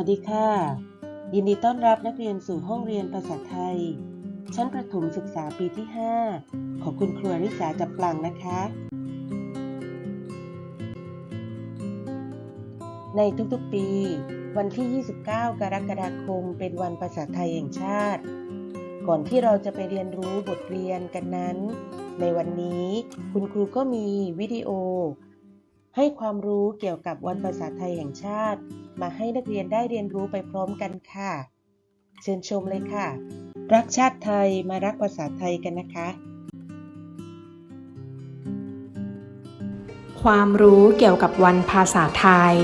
วัสดีค่ะ ยินดีต้อนรับนักเรียนสู่ห้องเรียนภาษาไทย ชั้นประถมศึกษาปีที่ 5 ของคุณครูอริสาจับกลังนะคะ ในทุกๆปี วันที่ 29 กรกฎาคม เป็นวันภาษาไทยแห่งชาติ ก่อนที่เราจะไปเรียนรู้บทเรียนกันนั้น ในวันนี้คุณครูก็มีวิดีโอ ให้ความรู้เกี่ยวกับวันภาษาไทยแห่งชาติ มาให้นักเรียนได้เรียนรู้ไปพร้อมกันค่ะ เชิญชมเลยค่ะ รักชาติไทยมารักภาษาไทยกันนะคะ ความรู้เกี่ยวกับวันภาษาไทย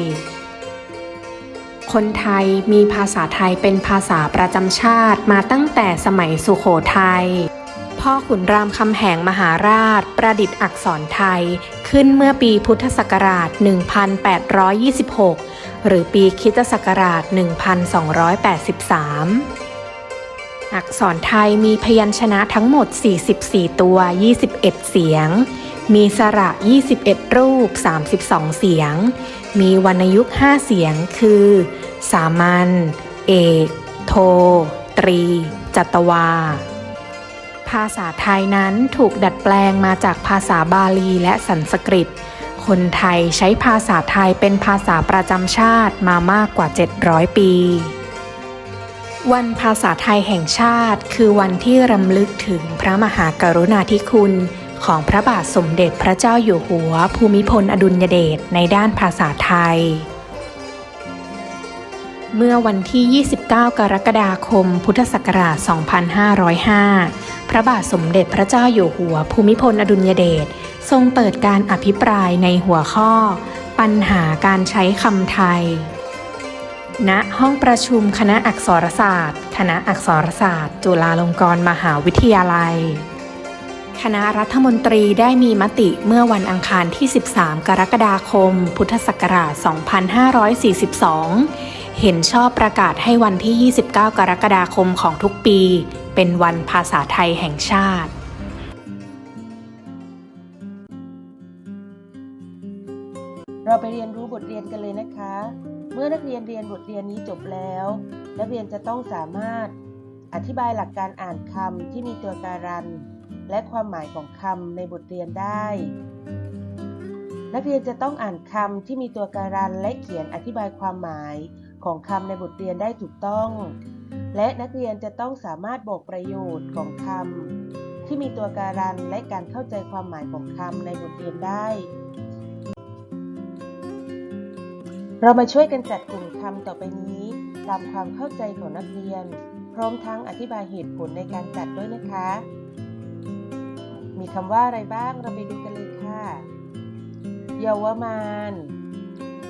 คนไทยมีภาษาไทยเป็นภาษาประจำชาติมาตั้งแต่สมัยสุโขทัย พ่อขุนรามคำแหงมหาราช ประดิษฐ์อักษรไทย ขึ้นเมื่อปีพุทธศักราช 1826 หรือปีคิตศักราช 1283 อักษรไทยมีพยัญชนะทั้งหมด 44 ตัว 21 เสียง มีสระ 21 รูป 32 เสียง มีวรรณยุกต์ 5 เสียง คือ สามัญ เอก โท ตรี จัตวา ภาษาไทยนั้นถูกดัดแปลงมาจากภาษาบาลีและสันสกฤต คนไทยใช้ภาษาไทยเป็นภาษาประจำชาติมามากกว่า 700 ปี วันภาษาไทยแห่งชาติ คือวันที่รำลึกถึงพระมหากรุณาธิคุณของพระบาทสมเด็จพระเจ้าอยู่หัว ภูมิพลอดุลยเดชในด้านภาษาไทย เมื่อวันที่ 29 กรกฎาคม พุทธศักราช 2505 พระบาทสมเด็จพระเจ้าอยู่หัวภูมิพลอดุลยเดชทรงเปิดการอภิปรายในหัวข้อ ปัญหาการใช้คำไทย ณ ห้องประชุมคณะอักษรศาสตร์ คณะอักษรศาสตร์ จุฬาลงกรณ์มหาวิทยาลัย คณะรัฐมนตรีได้มีมติเมื่อวันอังคารที่ 13 กรกฎาคม พุทธศักราช 2542 เห็นชอบประกาศให้วันที่ 29 กรกฎาคมของทุกปี เป็นวันภาษาไทยแห่งชาติเราไปเรียนรู้บทเรียนกันเลยนะคะ เมื่อนักเรียนเรียนบทเรียนนี้จบแล้ว นักเรียนจะต้องสามารถอธิบายหลักการอ่านคำที่มีตัวการัน และความหมายของคำในบทเรียนได้ นักเรียนจะต้องอ่านคำที่มีตัวการันและเขียนอธิบายความหมาย ของคำในบทเรียนได้ถูกต้อง และนักเรียนจะต้องสามารถบอกประโยชน์ของคำที่มีตัวการันและการเข้าใจความหมายของคำในบทเรียนได้ เรามาช่วยกันจัดกลุ่มคำต่อไปนี้ ตามความเข้าใจของนักเรียน พร้อมทั้งอธิบายเหตุผลในการจัดด้วยนะคะ มีคำว่าอะไรบ้างเราไปดูกันเลยค่ะ เยาวมาน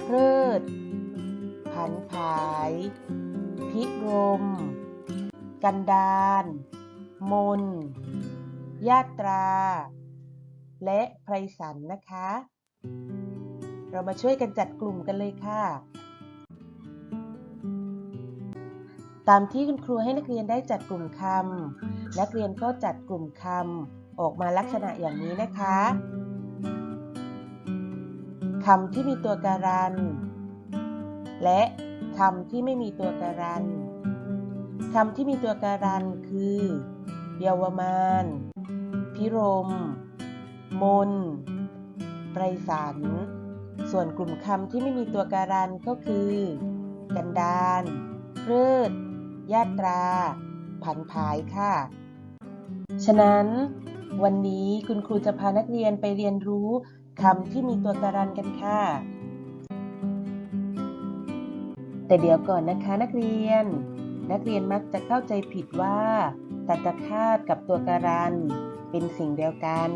เพลิด ผันผาย พิรม กันดานมน ยาตรา และไพรสันนะคะ เรามาช่วยกันจัดกลุ่มกันเลยค่ะ ตามที่คุณครูให้นักเรียนได้จัดกลุ่มคำ นักเรียนก็จัดกลุ่มคำออกมาลักษณะอย่างนี้นะคะคำที่มีตัวการัน และคำที่ไม่มีตัวการันคำที่มีตัวการันคือ เยาวมาน พิรม มนไพรสัน ส่วนกลุ่มคำที่ไม่มีตัวการันก็คือ กันดานเลิดยาตรา ผันผายค่ะ ฉะนั้น วันนี้คุณครูจะพานักเรียนไปเรียนรู้คำที่มีตัวการันกันค่ะ แต่เดี๋ยวก่อนนะคะนักเรียน นักเรียนมักจะเข้าใจผิดว่าตัตคาตกับตัวการันเป็นสิ่งเดียวกัน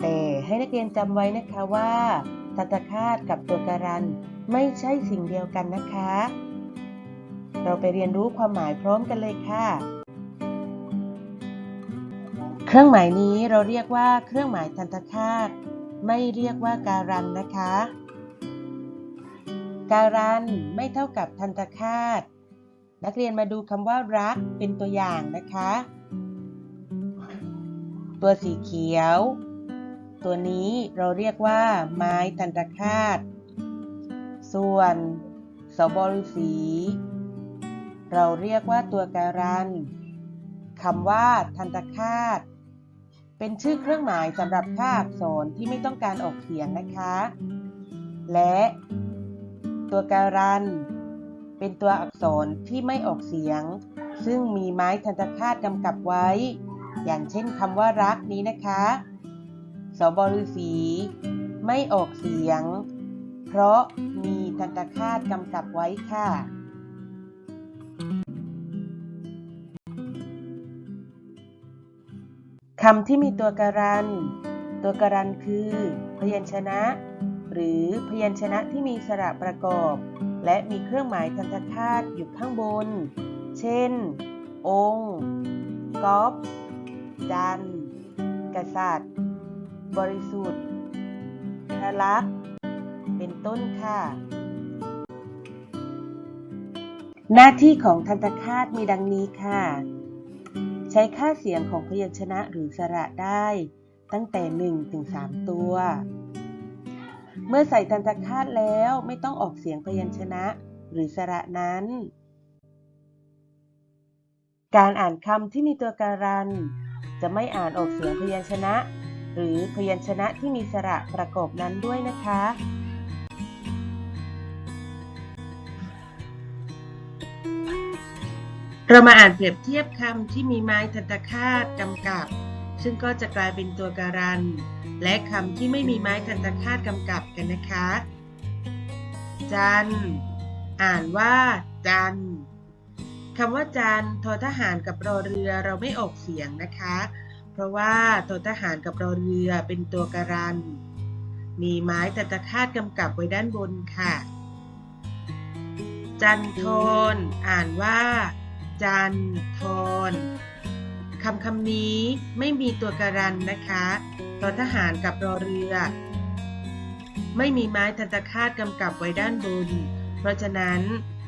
แต่ให้นักเรียนจำไว้นะคะว่าตัตคาตกับตัวการันไม่ใช่สิ่งเดียวกันนะคะ เราไปเรียนรู้ความหมายพร้อมกันเลยค่ะ เครื่องหมายนี้เราเรียกว่าเครื่องหมายทันตคาตไม่เรียกว่าการันนะคะ การันไม่เท่ากับทันตคาต นักเรียนมาดูคำว่ารักเป็นตัวอย่างนะคะ ตัวสีเขียว ตัวนี้เราเรียกว่า ไม้ทันตคาต ส่วนสบฤษีเราเรียกว่าตัวการันคำว่าทันตคาต เป็นชื่อเครื่องหมายสำหรับค่าอักษรที่ไม่ต้องการออกเสียงนะคะ และ ตัวการัน เป็นตัวอักษรที่ไม่ออกเสียง ซึ่งมีไม้ทันตคาตกำกับไว้ อย่างเช่นคำว่ารักนี้นะคะ สบฤษีไม่ออกเสียง เพราะมีทันตคาตกำกับไว้ค่ะคำที่มีตัวการัน ตัวการันคือ พยัญชนะ หรือพยัญชนะที่มีสระประกอบ และมีเครื่องหมายทันตคาตอยู่ข้างบน เช่น องค์กอฟจัน กษัตริย์ บริสุทธิ์พระลักษณ์เป็นต้นค่ะ หน้าที่ของทันตคาตมีดังนี้ค่ะ ใช้ค่าเสียงของพยัญชนะหรือสระได้ ตั้งแต่ 1 ถึง 3 ตัว เมื่อใส่ทันตคาตแล้วไม่ต้องออกเสียงพยัญชนะ หรือสระนั้น การอ่านคำที่มีตัวการัน จะไม่อ่านออกเสียงพยัญชนะ หรือพยัญชนะที่มีสระประกอบนั้นด้วยนะคะ เรามาอ่านเปรียบเทียบคำที่มีไม้ทันตคาตกำกับ ซึ่งก็จะกลายเป็นตัวการัน และคำที่ไม่มีไม้ทันตคาตกำกับกันนะคะ จัน อ่านว่า จันคำว่าจันทอทหารกับรอเรือเราไม่ออกเสียงนะคะ เพราะว่าทอทหารกับรอเรือเป็นตัวการัน มีไม้ทันตคาตกำกับไว้ด้านบนค่ะ จันทรอ่านว่า จันทร คำคำนี้ไม่มีตัวการันนะคะตอทหารกับรอเรือ ไม่มีไม้ทันตคาตกำกับไว้ด้านบน เพราะฉะนั้น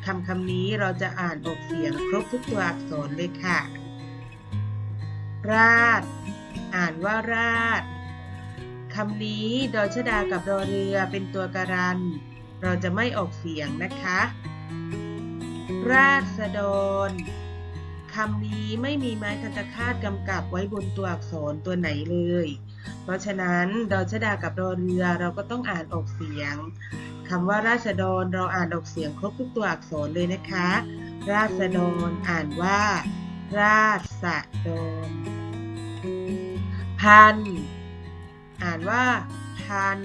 คำคำนี้เราจะอ่านออกเสียงครบทุกตัวอักษรเลยค่ะ ราด อ่านว่าราดคำนี้ดอชดากับรอเรือเป็นตัวการัน เราจะไม่ออกเสียงนะคะ ราษฎร คำนี้ไม่มีไม้ทันตคาตกำกับไว้บนตัวอักษรตัวไหนเลย เพราะฉะนั้นดอชดากับรอเรือเราก็ต้องอ่านออกเสียงคำว่าราษฎรเราอ่านออกเสียงครบทุกตัวอักษรเลยนะคะ ราษฎรอ่านว่า ราษฎร พัน อ่านว่า พัน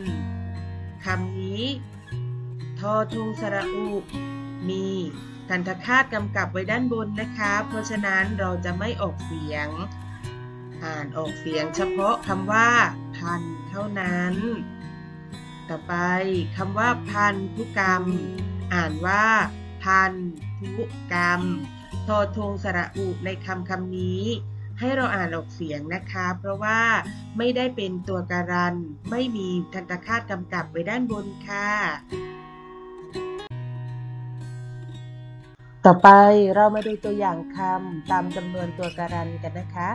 คำนี้ ทอทุงสระอุ มี ทันตคาตกำกับไว้ด้านบนนะคะ เพราะฉะนั้นเราจะไม่ออกเสียง อ่านออกเสียงเฉพาะคำว่า พันเท่านั้น ต่อไปคำว่า พันธุกรรม อ่านว่า พันธุกรรมทอทงสระอุในคำคำนี้ ให้เราอ่านออกเสียงนะคะ เพราะว่าไม่ได้เป็นตัวการัน ไม่มีทันตคาตกำกับไว้ด้านบนค่ะ ต่อไปเรามาดูตัวอย่างคำตามจำนวนตัวการันกันนะคะ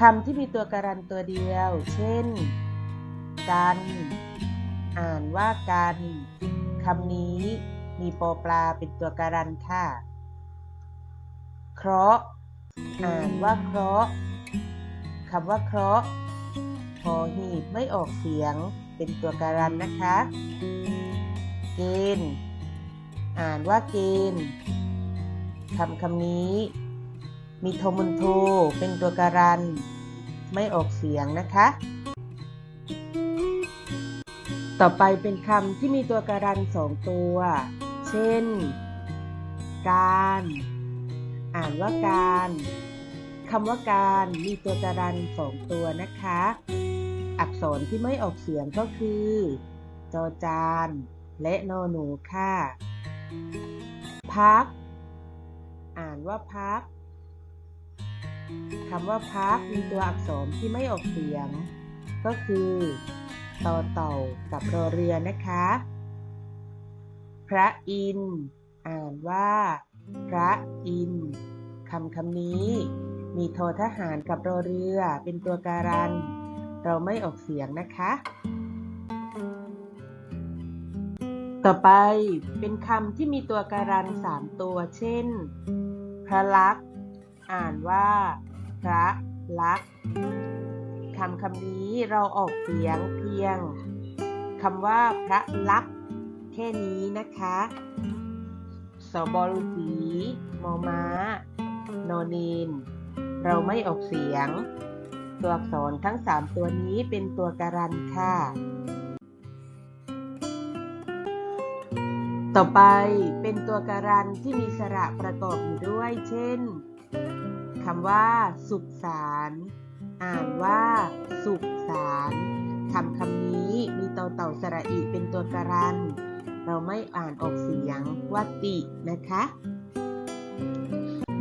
คำที่มีตัวการันตัวเดียว เช่น กัน อ่านว่ากันคำนี้มีปอปลาเป็นตัวการันค่ะ เคราะห์ อ่านว่าเคราะห์คำว่าเคราะห์หอหีบไม่ออกเสียงเป็นตัวการันนะคะ เกณฑ์ อ่านว่าเกณฑ์คำคำนี้ มีโทมุนโทเป็นตัวการัน ไม่ออกเสียงนะคะ ต่อไปเป็นคำที่มีตัวการันสองตัว เช่น การ อ่านว่าการคำว่าการมีตัวการันสองตัวนะคะ อักษรที่ไม่ออกเสียงก็คือ จอจาน และนอหนูค่ะ พัก อ่านว่าพักคำว่าพักมีตัวอักษรที่ไม่ออกเสียง ก็คือต่อเต่ากับรอเรือนะคะ พระอิน อ่านว่า พระอินคำคำนี้ มีโททหารกับรอเรือเป็นตัวการัน เราไม่ออกเสียงนะคะ ต่อไปเป็นคำที่มีตัวการันสามตัว เช่น พระลักษ์อ่านว่า พระลักษ์คำคำนี้เราออกเสียงเพียงคำว่าพระลักษ์แค่นี้นะคะสบอลูสีมอม้านอนีนเราไม่ออกเสียง ตัวอักษรทั้ง 3 ตัวนี้เป็นตัวการันค่ะ ต่อไปเป็นตัวการันที่มีสระประกอบอยู่ด้วย เช่นคำว่า สุขสารอ่านว่า สุขสารคำคำนี้มีเต่าเต่าสระอีเป็นตัวการัน เราไม่อ่านออกเสียงว่าตินะคะ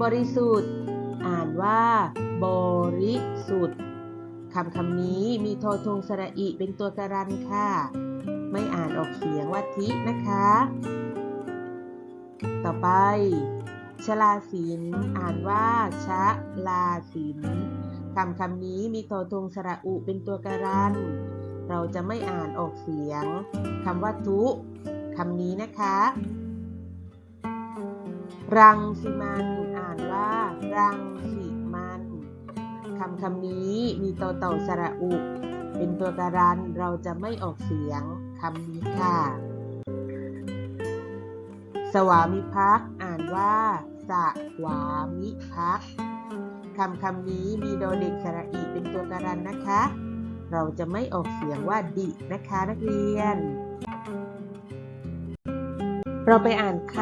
บริสุทธิ์ อ่านว่า บริสุทธิ์คำคำนี้มีโททงสระอีเป็นตัวการันค่ะ ไม่อ่านออกเสียงว่าทินะคะ ต่อไป ชลาศิลอ่านว่า ชะลาศิลคำคำนี้มีโททงสระอุเป็นตัวการัน เราจะไม่อ่านออกเสียงคำว่าทุคำนี้นะคะ รังสิมันอ่านว่า รังสิมันคำคำนี้มีต่อเต่าสระอุ เป็นตัวการัน เราจะไม่ออกเสียง คำนี้ค่ะ สวามิภักดิ์อ่านว่า สวามิภักดิ์คำคำนี้มีโดเด็กสระอีเป็นตัวการันนะคะ เราจะไม่ออกเสียงว่าดินะคะนักเรียน เราไปอ่านค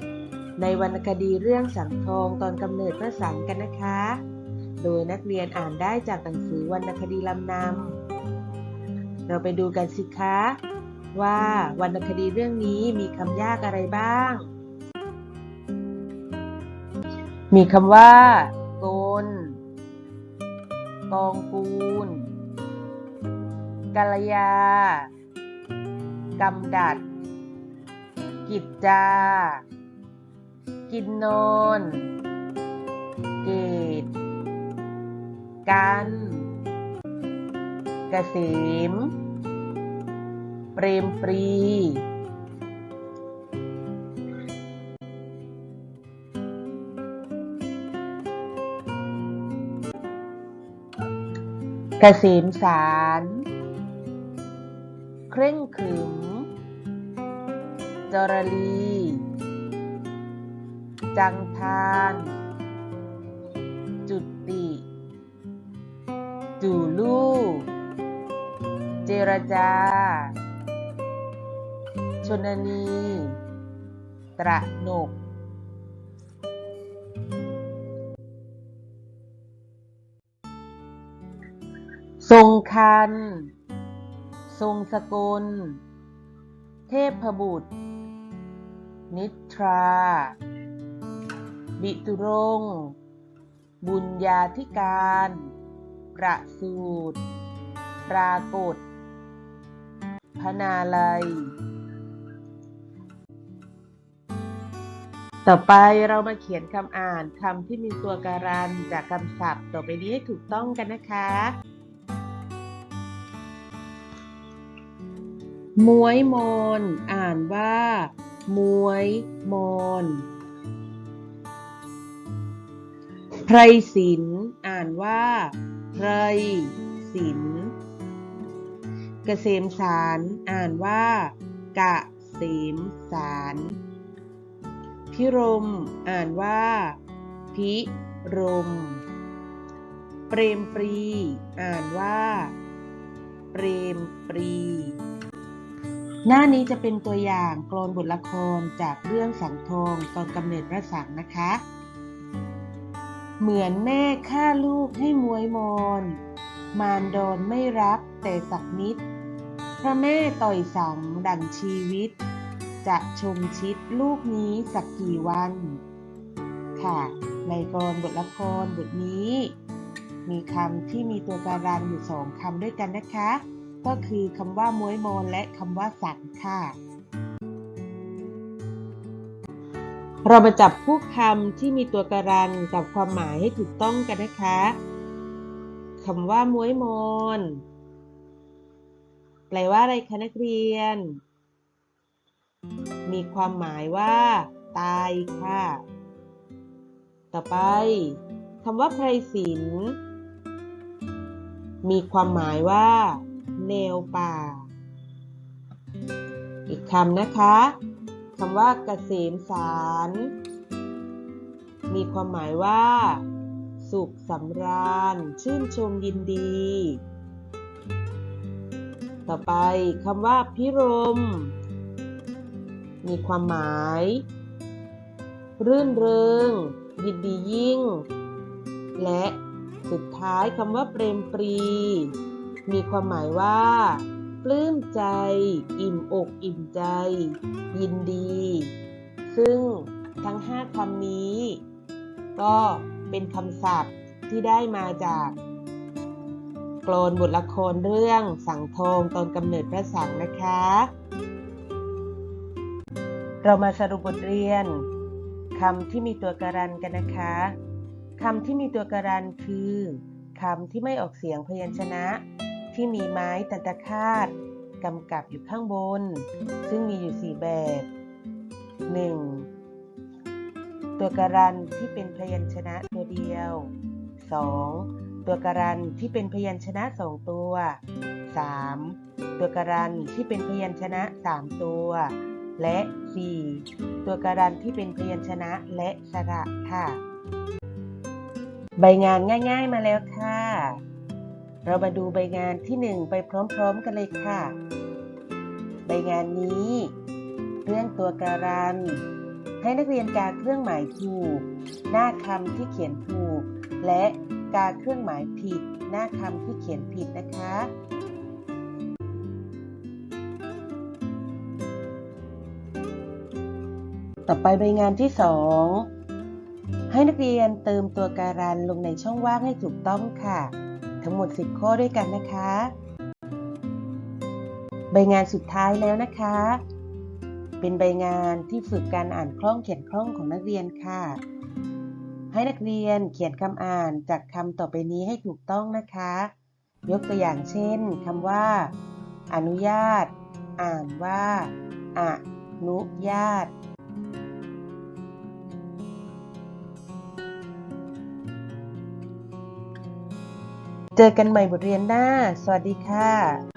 ำในวรรณคดีเรื่องสังทองตอนกำเนิดพระสังกันนะคะ โดยนักเรียนอ่านได้จากหนังสือวรรณคดีลำนำ เราไปดูกันสิคะ ว่าวรรณคดีเรื่องนี้มีคำยากอะไรบ้าง มีคำว่า โกน กองกูลกัลยากำดัด กิจจา กินนอนเกต กัน กษม เปรมปรี เกษมสาร เคร่งขรึม จรลี จังทาน จุติ จูลู่ จรจา ชนนี ตระหนก ทรงคัน ทรงสกลเทพบุตร นิทรา บิตุรงบุญญาธิการ ประสูตร ปรากฏ พนาลัย ต่อไปเรามาเขียนคำอ่านคำที่มีตัวการันจากคำศัพท์ ต่อไปนี้ให้ถูกต้องกันนะคะ มวยมน อ่านว่า มวยมนไพรศิล อ่านว่าไพรศิล ป์เกษมสารอ่านว่ากะเสมสารพิรมอ่านว่า พิรม เปรมปรี อ่านว่า เปรมปรี หน้านี้จะเป็นตัวอย่างกลอนบทละครจากเรื่องสังทองตอนกำเนิดพระสังนะคะ เหมือนแม่ฆ่าลูกให้มวยมอน มารดอนไม่รักแต่สักนิด พระแม่ต่อยสังดั่งชีวิต จะชมชิดลูกนี้สักกี่วัน ค่ะ ในกรบทละครบทนี้ มีคำที่มีตัวการันอยู่สองคำด้วยกันนะคะ ก็คือคำว่ามวยมอนและคำว่าสังค่ะ เรามาจับคู่คำที่มีตัวการันกับความหมายให้ถูกต้องกันนะคะคำว่ามวยมอน แปลว่าอะไรคะนักเรียน มีความหมายว่า ตายค่ะ ต่อไปคำว่าไพรศิลมีความหมายว่าแนวป่า อีกคำนะคะคำว่ากเกษมสาร มีความหมายว่า สุขสำราญ ชื่นชมยินดี ต่อไปคำว่าพิรม มีความหมาย รื่นเริงยินดียิ่ง และสุดท้ายคำว่าเปรมปรี มีความหมายว่า ปลื้มใจ อิ่มอกอิ่มใจ ยินดี ซึ่งทั้งห้าคำนี้ ก็เป็นคำศัพท์ที่ได้มาจาก กลนบทละครเรื่องสังทองตอนกำเนิดพระสังนะคะ เรามาสรุปบทเรียนคำที่มีตัวการันกันนะคะคำที่มีตัวการันคือคำที่ไม่ออกเสียงพยัญชนะ ที่มีไม้ตันตคาตกำกับอยู่ข้างบน ซึ่งมีอยู่ 4 แบบ 1. ตัวการันที่เป็นพยัญชนะตัวเดียว 2. ตัวการันที่เป็นพยัญชนะ2ตัว 3. ตัวการันที่เป็นพยัญชนะ3ตัว และ 4. ตัวการันที่เป็นพยัญชนะและสระค่ะ ใบงานง่ายๆมาแล้วค่ะ เรามาดูใบงานที่ 1 ไปพร้อมๆกันเลยค่ะ ใบงานนี้เรื่องตัวการันให้นักเรียนกาเครื่องหมายถูก หน้าคำที่เขียนถูก และ กาเครื่องหมายผิด หน้าคำที่เขียนผิดนะคะ ต่อไปใบงานที่ 2 ให้นักเรียนเติมตัวการันลงในช่องว่างให้ถูกต้องค่ะ ทั้งหมด 10 ข้อด้วยกันนะคะ ใบงานสุดท้ายแล้วนะคะ เป็นใบงานที่ฝึกการอ่านคล่องเขียนคล่องของนักเรียนค่ะ ให้นักเรียนเขียนคำอ่านจากคำต่อไปนี้ให้ถูกต้องนะคะ ยกตัวอย่างเช่นคำว่า อนุญาต อ่านว่าอนุญาต เจอกันใหม่บทเรียนหน้า สวัสดีค่ะ